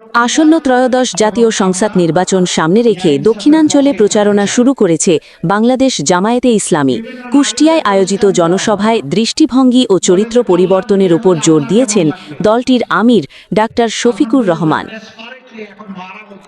আসন্ন ত্রয়োদশ জাতীয় সংসদ নির্বাচন সামনে রেখে দক্ষিণাঞ্চলে প্রচারণা শুরু করেছে বাংলাদেশ জামায়াতে ইসলামী। কুষ্টিয়ায় আয়োজিত জনসভায় দৃষ্টিভঙ্গি ও চরিত্র পরিবর্তনের উপর জোর দিয়েছেন দলটির আমির ডাক্তার শফিকুর রহমান।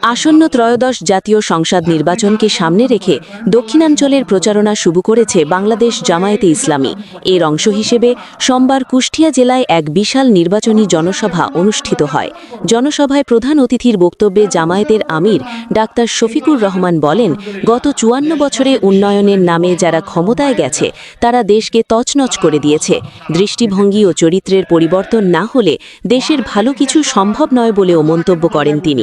আসন্ন ত্রয়োদশ জাতীয় সংসদ নির্বাচনকে সামনে রেখে দক্ষিণাঞ্চলের প্রচারণা শুরু করেছে বাংলাদেশ জামায়াতে ইসলামী। এর অংশ হিসেবে সোমবার কুষ্টিয়া জেলায় এক বিশাল নির্বাচনী জনসভা অনুষ্ঠিত হয়। জনসভায় প্রধান অতিথির বক্তব্যে জামায়াতের আমির ডাক্তার শফিকুর রহমান বলেন, গত চুয়ান্ন বছরে উন্নয়নের নামে যারা ক্ষমতায় গেছে, তারা দেশকে তছনছ করে দিয়েছে। দৃষ্টিভঙ্গি ও চরিত্রের পরিবর্তন না হলে দেশের ভালো কিছু সম্ভব নয় বলেও মন্তব্য করেন তিনি।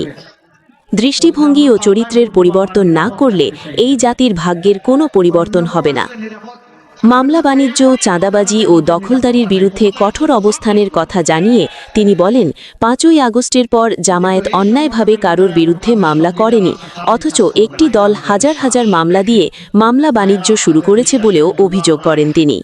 দৃষ্টিভঙ্গি ও চরিত্রের পরিবর্তন না করলে এই জাতির ভাগ্যের কোনো পরিবর্তন হবে না। মামলা বাণিজ্য, চাঁদাবাজি ও দখলদারির বিরুদ্ধে কঠোর অবস্থানের কথা জানিয়ে তিনি বলেন, পাঁচই আগস্টের পর জামায়াত অন্যায়ভাবে কারোর বিরুদ্ধে মামলা করেনি, অথচ একটি দল হাজার হাজার মামলা দিয়ে মামলা বাণিজ্য শুরু করেছে বলেও অভিযোগ করেন তিনি।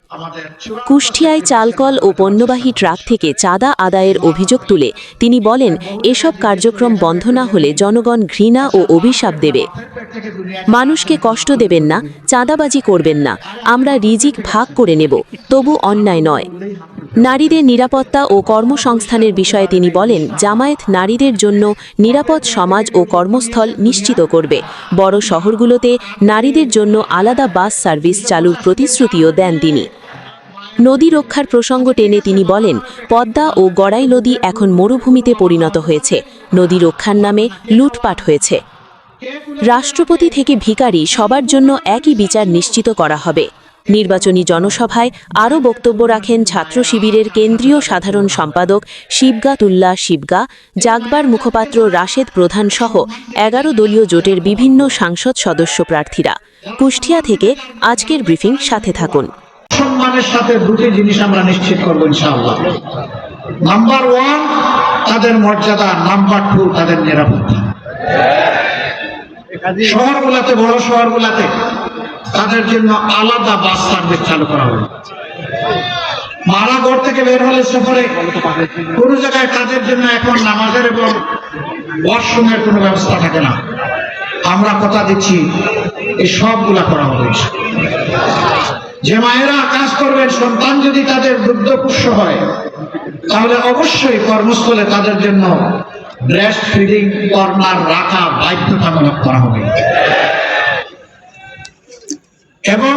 কুষ্টিয়ায় চালকল ও পণ্যবাহী ট্রাক থেকে চাঁদা আদায়ের অভিযোগ তুলে তিনি বলেন, এসব কার্যক্রম বন্ধ না হলে জনগণ ঘৃণা ও অভিশাপ দেবে। মানুষকে কষ্ট দেবেন না, চাঁদাবাজি করবেন না, আমরা রিজিক ভাগ করে নেব, তবু অন্যায় নয়। নারীদের নিরাপত্তা ও কর্মসংস্থানের বিষয়ে তিনি বলেন, জামায়াত নারীদের জন্য নিরাপদ সমাজ ও কর্মস্থল নিশ্চিত করবে। বড় শহরগুলোতে নারীদের জন্য আলাদা বাস সার্ভিস চালুর প্রতিশ্রুতিও দেন তিনি। নদী রক্ষার প্রসঙ্গ টেনে তিনি বলেন, পদ্মা ও গড়াই নদী এখন মরুভূমিতে পরিণত হয়েছে। নদী রক্ষার নামে লুটপাট হয়েছে। রাষ্ট্রপতি থেকে ভিখারি সবার জন্য একই বিচার নিশ্চিত করা হবে। নির্বাচনী জনসভায় আরও বক্তব্য রাখেন ছাত্র শিবিরের কেন্দ্রীয় সাধারণ সম্পাদক শিবগাতুল্লাহ শিবগা, জাগবার মুখপাত্র রাশেদ প্রধান সহ এগারো দলীয় জোটের বিভিন্ন সাংসদ সদস্য প্রার্থীরা। কুষ্টিয়া থেকে আজকের ব্রিফিং, সাথে থাকুন। সম্মানের সাথে দুটি জিনিস আমরা নিশ্চিত করব ইনশাআল্লাহ। নাম্বার ওয়ান, তাদের মর্যাদা, নাম্বার টু, তাদের নিরাপত্তা। শহরগুলাতে, বড় শহরগুলাতে তাদের জন্য আলাদা বাস সার্ভিস চালু করা হবে মারাগড় থেকে বের হলে সফরে কোন জায়গায় তাদের জন্য এখন নামাজের এবং ওয়াশরুমের কোনো ব্যবস্থা থাকে না। আমরা কথা দিচ্ছি, এই সবগুলা করা হবে যে মায়েরা কাজ করবেন, সন্তান যদি তাদের দুগ্ধপুষ্য হয়, তাহলে অবশ্যই কর্মস্থলে তাদের জন্য ব্রেস্ট ফিডিং কর্নার রাখা বাধ্যতামূলক করা হবে। এবং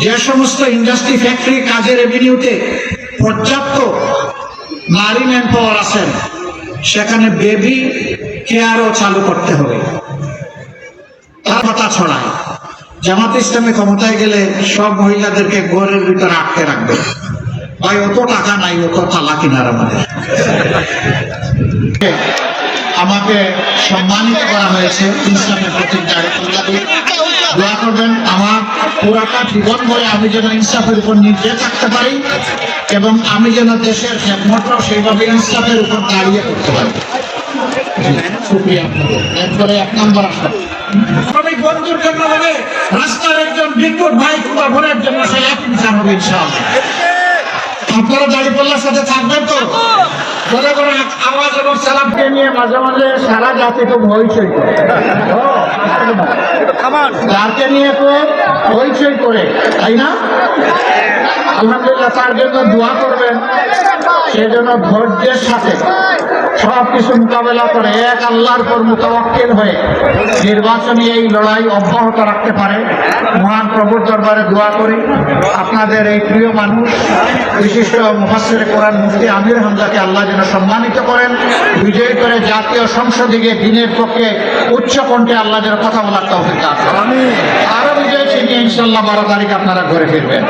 যে সমস্ত ইন্ডাস্ট্রি ফ্যাক্টরি কাজের রেভিনিউতে পর্যাপ্ত নারী ম্যান পাওয়ার আছেন, সেখানে বেবি কেয়ারও চালু করতে হবে। তার কথা ছড়ায়, জামাত ইসলামে ক্ষমতায় গেলে সব মহিলাদেরকে ঘরের ভিতরে আটকে রাখবে। ভাই, অত টাকা নাই, অত তালা কিনার আমাদের। আমাকে সম্মানিত করা হয়েছে ইসলামের প্রতিজ্ঞা দোয়া করবেন আমার পুরাটা জীবন ভরে আমি যেন ইনসাফের উপর নির্দেশ থাকতে পারি এবং আমি যেন দেশের সেইভাবে ইনসাফের উপর দাঁড়িয়ে করতে পারি। এক নম্বর বন্ধুর রাস্তার একজন ভাই আপনারা দাঁড়িপাল্লার সাথে থাকবেন তো? আওয়াজ এবং সালামকে নিয়ে মাঝে মাঝে সারা জাতি খুব হইচই করে। যাকে নিয়ে তো হইচই করে তাই না? আলহামদুলিল্লাহ, তার জন্য দোয়া করবেন। সেজন্য ধৈর্যের সাথে সব কিছু মোকাবেলা করে এক আল্লাহর পর মোতাবাক্কিল হয়ে নির্বাচনী এই লড়াই অব্যাহত রাখতে পারে। মহান প্রভুর দরবারে দোয়া করি। আপনাদের এই প্রিয় মানুষ, বিশিষ্ট মুফাসের কোরআন মুফতি আমির হামজাকে আল্লাহ যেন সম্মানিত করেন। বিজয়ী করে জাতীয় সংসদে গিয়ে দিনের পক্ষে উচ্চ কণ্ঠে আল্লাহ যেন কথা বলার তৌফিক। আরও বিজয় ছিনিয়ে ইনশাল্লাহ বারো তারিখ আপনারা ঘরে ফিরবেন।